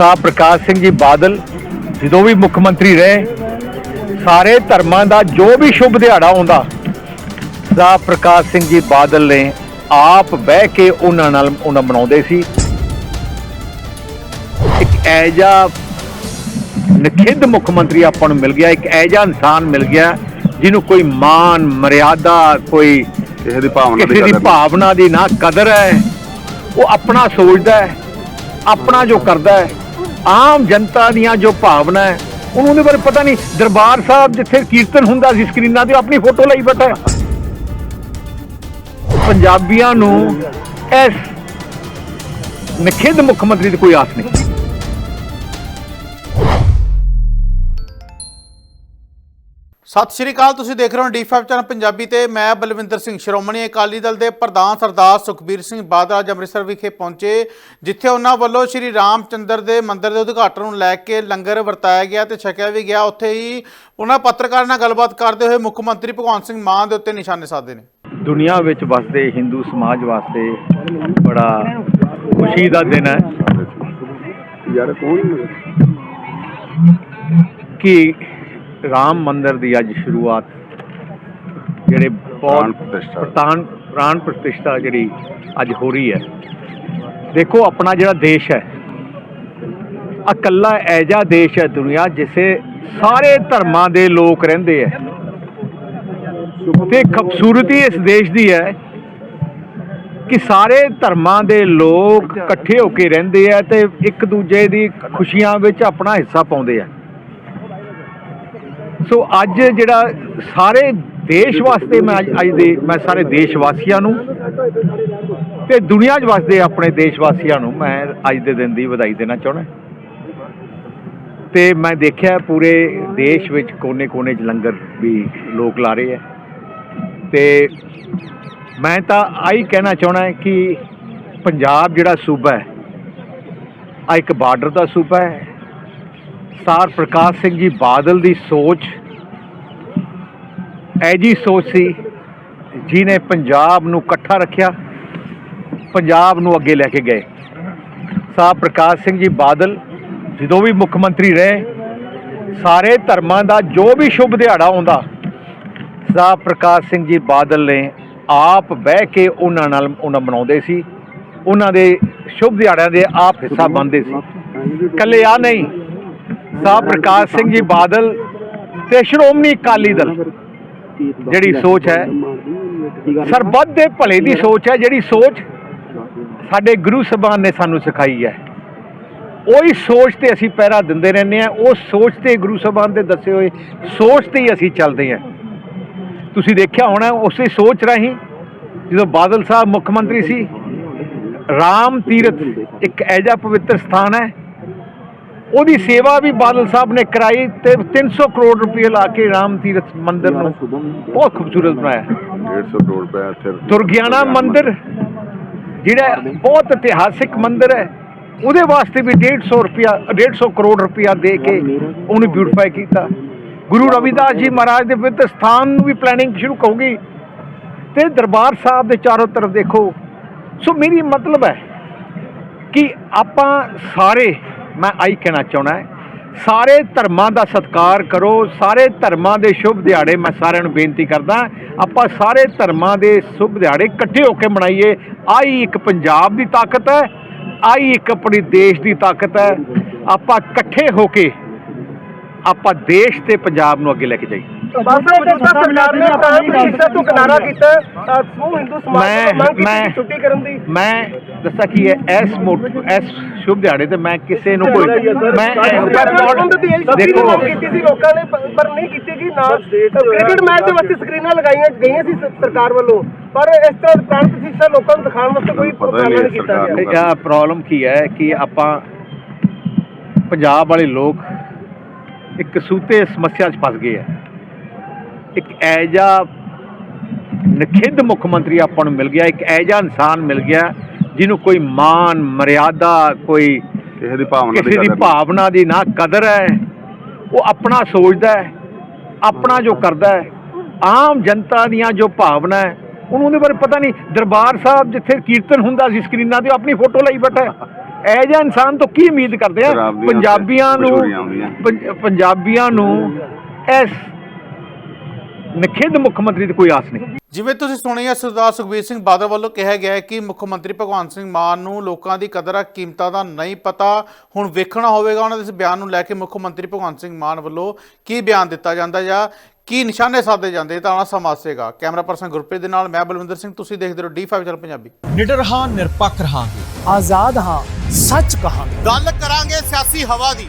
ਸਾਹਿਬ ਪ੍ਰਕਾਸ਼ ਸਿੰਘ ਜੀ ਬਾਦਲ ਜਦੋਂ ਵੀ ਮੁੱਖ ਮੰਤਰੀ ਰਹੇ ਸਾਰੇ ਧਰਮਾਂ ਦਾ ਜੋ ਵੀ ਸ਼ੁਭ ਦਿਹਾੜਾ ਆਉਂਦਾ ਸਾਹਿਬ ਪ੍ਰਕਾਸ਼ ਸਿੰਘ ਜੀ ਬਾਦਲ ਨੇ ਆਪ ਬਹਿ ਕੇ ਉਹਨਾਂ ਨਾਲ ਉਹਨਾਂ ਮਨਾਉਂਦੇ ਸੀ ਇੱਕ ਐਜਾ ਨਖਿੱਧ ਮੁੱਖ ਮੰਤਰੀ ਆਪਾਂ ਨੂੰ ਮਿਲ ਗਿਆ ਇੱਕ ਐਜਾ ਇਨਸਾਨ ਮਿਲ ਗਿਆ ਜਿਹਨੂੰ ਕੋਈ ਮਾਨ ਮਰਿਆਦਾ ਕੋਈ ਕਿਸੇ ਦੀ ਭਾਵਨਾ ਕਿਸੇ ਦੀ ਕਦਰ ਨਹੀਂ। ਭਾਵਨਾ ਦੀ ਨਾ ਕਦਰ ਹੈ ਉਹ ਆਪਣਾ ਸੋਚਦਾ ਹੈ ਆਪਣਾ ਜੋ ਕਰਦਾ ਹੈ ਆਮ ਜਨਤਾ ਦੀਆਂ ਜੋ ਭਾਵਨਾ ਹੈ, ਉਹਨੂੰ ਉਹਦੇ ਬਾਰੇ ਪਤਾ ਨਹੀਂ। ਦਰਬਾਰ ਸਾਹਿਬ ਜਿੱਥੇ ਕੀਰਤਨ ਹੁੰਦਾ ਸੀ ਸਕਰੀਨਾਂ ਤੇ ਆਪਣੀ ਫੋਟੋ ਲਈ ਬੈਠਾ ਪੰਜਾਬੀਆਂ ਨੂੰ ਇਸ ਨਖਿੱਧ ਮੁੱਖ ਮੰਤਰੀ ਦੀ ਕੋਈ ਆਸ ਨਹੀਂ। ਸਤਿ ਸ਼੍ਰੀ ਅਕਾਲ ਤੁਸੀਂ ਦੇਖ ਰਹੇ ਹੋ ਡੀ5 ਚੈਨਲ ਪੰਜਾਬੀ ਤੇ ਮੈਂ ਬਲਵਿੰਦਰ ਸਿੰਘ ਸ਼੍ਰੋਮਣੀ ਅਕਾਲੀ ਦਲ ਦੇ ਪ੍ਰਧਾਨ ਸਰਦਾਰ ਸੁਖਬੀਰ ਸਿੰਘ ਬਾਦਲ ਅੱਜ ਅੰਮ੍ਰਿਤਸਰ ਵਿਖੇ ਪਹੁੰਚੇ ਜਿੱਥੇ ਉਹਨਾਂ ਵੱਲੋਂ ਸ਼੍ਰੀ ਰਾਮਚੰਦਰ ਦੇ ਮੰਦਿਰ ਦੇ ਉਦਘਾਟਨ ਨੂੰ ਲੈ ਕੇ ਲੰਗਰ ਵਰਤਾਇਆ ਗਿਆ ਤੇ ਛਕਿਆ ਵੀ ਗਿਆ। ਉੱਥੇ ਹੀ ਉਹਨਾਂ ਪੱਤਰਕਾਰਾਂ ਨਾਲ ਗੱਲਬਾਤ ਕਰਦੇ ਹੋਏ ਮੁੱਖ ਮੰਤਰੀ ਭਗਵੰਤ ਸਿੰਘ ਮਾਨ ਦੇ ਉੱਤੇ ਨਿਸ਼ਾਨੇ ਸਾਧੇ ਨੇ। ਦੁਨੀਆ ਵਿੱਚ ਵਸਦੇ ਹਿੰਦੂ ਸਮਾਜ ਵਾਸਤੇ ਬੜਾ ਖੁਸ਼ੀ ਦਾ ਦਿਨ ਹੈ। ਯਾਰ ਕੌਣ ਕਿ ਰਾਮ ਮੰਦਿਰ ਦੀ ਅੱਜ ਸ਼ੁਰੂਆਤ ਜਿਹੜੇ ਪ੍ਰਾਣ ਬਹੁਤ ਪ੍ਰਤਿਸ਼ਠਾ। ਪ੍ਰਾਣ ਪ੍ਰਾਣ ਪ੍ਰਤਿਸ਼ਠਾ ਜਿਹੜੀ ਅੱਜ ਹੋ ਰਹੀ ਹੈ। ਦੇਖੋ ਆਪਣਾ ਜਿਹੜਾ ਦੇਸ਼ ਹੈ ਇਕੱਲਾ ਐਜਾ ਦੇਸ਼ ਹੈ ਦੁਨੀਆ ਜਿਸੇ ਸਾਰੇ ਧਰਮਾਂ ਦੇ ਲੋਕ ਰਹਿੰਦੇ ਹੈ। ਤੇ ਖੂਬਸੂਰਤੀ ਇਸ ਦੇਸ਼ ਦੀ ਹੈ ਕਿ ਸਾਰੇ ਧਰਮਾਂ ਦੇ ਲੋਕ ਇਕੱਠੇ ਹੋ ਕੇ ਰਹਿੰਦੇ ਆ ਤੇ ਇੱਕ ਦੂਜੇ ਦੀ ਖੁਸ਼ੀਆਂ ਵਿੱਚ ਆਪਣਾ ਹਿੱਸਾ ਪਾਉਂਦੇ ਆ ਸੋ ਅੱਜ ਜਿਹੜਾ ਸਾਰੇ ਦੇਸ਼ ਵਾਸਤੇ ਮੈਂ ਅੱਜ ਅੱਜ ਦੇ ਮੈਂ ਸਾਰੇ ਦੇਸ਼ ਵਾਸੀਆਂ ਨੂੰ ਤੇ ਦੁਨੀਆ 'ਚ ਵਸਦੇ ਆਪਣੇ ਦੇਸ਼ ਵਾਸੀਆਂ ਨੂੰ ਮੈਂ ਅੱਜ ਦੇ ਦਿਨ ਦੀ ਵਧਾਈ ਦੇਣਾ ਚਾਹੁੰਦਾ। ਤੇ ਮੈਂ ਦੇਖਿਆ ਪੂਰੇ ਦੇਸ਼ ਵਿੱਚ ਕੋਨੇ-ਕੋਨੇ 'ਚ ਲੰਗਰ ਵੀ ਲੋਕ ਲਾ ਰਹੇ ਆ। ਤੇ ਮੈਂ ਤਾਂ ਆਈ ਕਹਿਣਾ ਚਾਹਣਾ ਕਿ ਪੰਜਾਬ ਜਿਹੜਾ ਸੂਬਾ ਹੈ ਆ ਇੱਕ ਬਾਰਡਰ ਦਾ ਸੂਬਾ ਹੈ ਸਰ ਪ੍ਰਕਾਸ਼ ਸਿੰਘ ਜੀ ਬਾਦਲ ਦੀ ਸੋਚ ਐਜੀ ਸੋਚ ਸੀ ਜਿਨੇ ਪੰਜਾਬ ਨੂੰ ਇਕੱਠਾ ਰੱਖਿਆ ਪੰਜਾਬ ਨੂੰ ਅੱਗੇ ਲੈ ਕੇ ਗਏ। ਸਾਹਿਬ ਪ੍ਰਕਾਸ਼ ਸਿੰਘ ਜੀ ਬਾਦਲ ਜਦੋਂ ਵੀ ਮੁੱਖ ਮੰਤਰੀ ਰਹੇ ਸਾਰੇ ਧਰਮਾਂ ਦਾ ਜੋ ਵੀ ਸ਼ੁਭ ਦਿਹਾੜਾ ਆਉਂਦਾ ਸਾਹਿਬ ਪ੍ਰਕਾਸ਼ ਸਿੰਘ ਜੀ ਬਾਦਲ ਨੇ ਆਪ ਬਹਿ ਕੇ ਉਹਨਾਂ ਨਾਲ ਉਹਨਾਂ ਮਨਾਉਂਦੇ ਸੀ ਉਹਨਾਂ ਦੇ ਸ਼ੁਭ ਦਿਹਾੜਿਆਂ ਦੇ ਆਪ ਹਿੱਸਾ ਬਣਦੇ ਸੀ। ਕੱਲੇ ਆ ਨਹੀਂ ਸਾਹਿਬ ਪ੍ਰਕਾਸ਼ ਸਿੰਘ ਜੀ ਬਾਦਲ ਤੇ ਸ਼੍ਰੋਮਣੀ ਅਕਾਲੀ ਦਲ। ਜਿਹੜੀ ਸੋਚ ਹੈ। ਸਰਬੱਤ ਦੇ ਭਲੇ ਦੀ ਸੋਚ ਹੈ, ਜਿਹੜੀ ਸੋਚ ਸਾਡੇ ਗੁਰੂ ਸਾਹਿਬਾਨ ਨੇ ਸਾਨੂੰ ਸਿਖਾਈ ਹੈ। ਉਹੀ ਸੋਚ ਤੇ ਅਸੀਂ ਪਹਿਰਾ ਦਿੰਦੇ ਰਹਿੰਦੇ ਆ ਉਸ ਸੋਚ ਤੇ ਗੁਰੂ ਸਾਹਿਬਾਨ ਦੇ ਦੱਸੇ ਹੋਏ ਸੋਚ ਤੇ ਹੀ ਅਸੀਂ ਚੱਲਦੇ ਹਾਂ। ਤੁਸੀਂ ਦੇਖਿਆ ਹੋਣਾ, ਉਸੇ ਸੋਚ ਰਾਹੀਂ ਜਦੋਂ ਬਾਦਲ ਸਾਹਿਬ ਮੁੱਖ ਮੰਤਰੀ ਸੀ, ਰਾਮ ਤੀਰਥ ਇੱਕ ਐਜਾ ਪਵਿੱਤਰ ਸਥਾਨ ਹੈ ਉਹਦੀ ਸੇਵਾ ਵੀ ਬਾਦਲ ਸਾਹਿਬ ਨੇ ਕਰਾਈ ਤੇ 300 ਕਰੋੜ ਰੁਪਏ ਲਾ ਕੇ ਰਾਮ ਤੀਰਥ ਮੰਦਿਰ ਨੂੰ ਬਹੁਤ ਖੂਬਸੂਰਤ ਬਣਾਇਆ। 150 ਕਰੋੜ ਰੁਪਏ ਇੱਥੇ ਦੁਰਗਿਆਨਾ ਮੰਦਿਰ ਜਿਹੜਾ ਬਹੁਤ ਇਤਿਹਾਸਿਕ ਮੰਦਿਰ ਹੈ ਉਹਦੇ ਵਾਸਤੇ ਵੀ 150 ਰੁਪਿਆ 150 ਕਰੋੜ ਰੁਪਇਆ ਦੇ ਕੇ ਉਹਨੂੰ ਬਿਊਟੀਫਾਈ ਕੀਤਾ। ਗੁਰੂ ਰਵਿਦਾਸ ਜੀ ਮਹਾਰਾਜ ਦੇ ਪਵਿੱਤਰ ਸਥਾਨ ਨੂੰ ਵੀ ਪਲੈਨਿੰਗ ਸ਼ੁਰੂ ਹੋਊਗੀ ਤੇ ਦਰਬਾਰ ਸਾਹਿਬ ਦੇ ਚਾਰੋਂ ਤਰਫ ਦੇਖੋ। ਸੋ ਮੇਰੀ ਮਤਲਬ ਹੈ ਕਿ ਆਪਾਂ ਸਾਰੇ ਮੈਂ ਆਈ ਕਹਿਣਾ ਚਾਹੁੰਦਾ ਹੈ, ਸਾਰੇ ਧਰਮਾਂ ਦਾ ਸਤਿਕਾਰ ਕਰੋ, ਸਾਰੇ ਧਰਮਾਂ ਦੇ ਸ਼ੁਭ ਦਿਹਾੜੇ ਮੈਂ ਸਾਰਿਆਂ ਨੂੰ ਬੇਨਤੀ ਕਰਦਾ ਆਪਾਂ ਸਾਰੇ ਧਰਮਾਂ ਦੇ ਸ਼ੁਭ ਦਿਹਾੜੇ ਇਕੱਠੇ ਹੋ ਕੇ ਮਨਾਈਏ। ਆਈ ਇੱਕ ਪੰਜਾਬ ਦੀ ਤਾਕਤ ਹੈ ਆਈ ਇੱਕ ਆਪਣੀ ਦੇਸ਼ ਦੀ ਤਾਕਤ ਹੈ। ਆਪਾਂ ਇਕੱਠੇ ਹੋ ਕੇ ਆਪਾਂ ਦੇਸ਼ ਤੇ ਪੰਜਾਬ ਨੂੰ ਅੱਗੇ ਲੈ ਕੇ ਜਾਈਏ। ਮੈਂ- ਤੋਂ ਮੰਗ ਕੀਤੀ ਮੈਂ- ਕਿ ਛੁੱਟੀ ਕਰਨ ਦੀ। ਮੈਂ ਦੱਸਾਂ ਕੀ ਹੈ ਇਸ ਮੋਟ ਇਸ ਸ਼ੁਭ ਦਿਹਾੜੇ ਤੇ ਮੈਂ ਕਿਸੇ ਨੂੰ ਕੋਈ ਮੈਂ ਦੇਖੋ ਮੰਗ ਕੀਤੀ ਸੀ ਲੋਕਾਂ ਨੇ ਪ- ਪਰ ਨਹੀਂ ਕੀਤੀ ਕਿ ਨਾ। ਕ੍ਰਿਕਟ ਮੈਚ ਦੇ ਵਾਸਤੇ ਸਕਰੀਨਾਂ ਲਗਾਈਆਂ ਗਈਆਂ ਸੀ ਸ- ਸਰਕਾਰ ਵੱਲੋਂ। ਪਰ ਇਸ ਤਰ੍ਹਾਂ ਪ੍ਰਤੀਸ਼ਠਾ ਲੋਕਾਂ ਨੂੰ ਦਿਖਾਉਣ ਵਾਸਤੇ ਕੋਈ ਨਹੀਂ ਕੀਤਾ। ਗਿਆ। ਪ੍ਰੋਬਲਮ ਕੀ ਹੈ ਕਿ ਆਪਾਂ ਪੰਜਾਬ ਵਾਲੇ ਲੋਕ ਇੱਕ ਸੂਤੇ ਸਮੱਸਿਆ 'ਚ ਫਸ ਗਏ ਆ। ਇੱਕ ਐਜਾ ਨਖਿੱਧ ਮੁੱਖ ਮੰਤਰੀ ਆਪਾਂ ਨੂੰ ਮਿਲ ਗਿਆ ਇੱਕ ਐਜਾ ਇਨਸਾਨ ਮਿਲ ਗਿਆ ਜਿਹਨੂੰ ਕੋਈ ਮਾਨ ਮਰਿਆਦਾ ਕੋਈ ਕਿਸੇ ਦੀ ਭਾਵਨਾ ਕਿਸੇ ਦੀ। ਭਾਵਨਾ ਨਾ ਕਦਰ ਹੈ। ਉਹ ਆਪਣਾ ਸੋਚਦਾ ਹੈ ਆਪਣਾ ਜੋ ਕਰਦਾ ਹੈ ਆਮ ਜਨਤਾ ਦੀਆਂ ਜੋ ਭਾਵਨਾ ਹੈ ਉਹਨੂੰ ਉਹਦੇ ਬਾਰੇ ਪਤਾ ਨਹੀਂ। ਦਰਬਾਰ ਸਾਹਿਬ ਜਿੱਥੇ ਕੀਰਤਨ ਹੁੰਦਾ ਸੀ ਸਕਰੀਨਾਂ ਤੇ ਆਪਣੀ ਫੋਟੋ ਲਈ ਬੈਠਾ ਹੈ। ਇਹ ਜਿਹਾ ਇਨਸਾਨ ਤੋਂ ਕੀ ਉਮੀਦ ਕਰਦੇ ਆ? ਪੰਜਾਬੀਆਂ ਨੂੰ ਪੰਜਾਬੀਆਂ ਨੂੰ ਇਸ ਨਖਿੱਧ ਮੁੱਖ ਮੰਤਰੀ ਦੀ ਕੋਈ ਆਸ ਨਹੀਂ। ਜਿਵੇਂ ਤੁਸੀਂ ਸੁਣਿਆ ਸਰਦਾਰ ਸੁਖਬੀਰ ਸਿੰਘ ਬਾਦਲ ਵੱਲੋਂ ਕਿਹਾ ਗਿਆ ਹੈ ਕਿ ਮੁੱਖ ਮੰਤਰੀ ਭਗਵੰਤ ਸਿੰਘ ਮਾਨ ਨੂੰ ਲੋਕਾਂ ਦੀ ਕਦਰਾਂ ਕੀਮਤਾਂ ਦਾ ਨਹੀਂ ਪਤਾ। ਹੁਣ ਵੇਖਣਾ ਹੋਵੇਗਾ ਉਹਨਾਂ ਦੇ ਇਸ ਬਿਆਨ ਨੂੰ ਲੈ ਕੇ ਮੁੱਖ ਮੰਤਰੀ ਭਗਵੰਤ ਸਿੰਘ ਮਾਨ ਵੱਲੋਂ ਕੀ ਬਿਆਨ ਦਿੱਤਾ ਜਾਂਦਾ ਜਾਂ ਕੀ ਨਿਸ਼ਾਨੇ ਸਾਧੇ ਜਾਂਦੇ ਤਾਂ ਆਉਣਾ ਸਮਾਂ ਆਸੇਗਾ ਕੈਮਰਾ ਪਰਸਨ ਗੁਰਪ੍ਰੀਤ ਦੇ ਨਾਲ ਮੈਂ ਬਲਵਿੰਦਰ ਸਿੰਘ ਤੁਸੀਂ ਦੇਖਦੇ ਰਹੋ D5 ਚੈਨਲ ਪੰਜਾਬੀ। ਨਿਡਰ ਹਾਂ ਨਿਰਪੱਖ ਰਹਾਂਗੇ। ਆਜ਼ਾਦ ਹਾਂ ਸੱਚ ਕਹਾਂਗੇ। ਗੱਲ ਕਰਾਂਗੇ ਸਿਆਸੀ ਹਵਾ ਦੀ।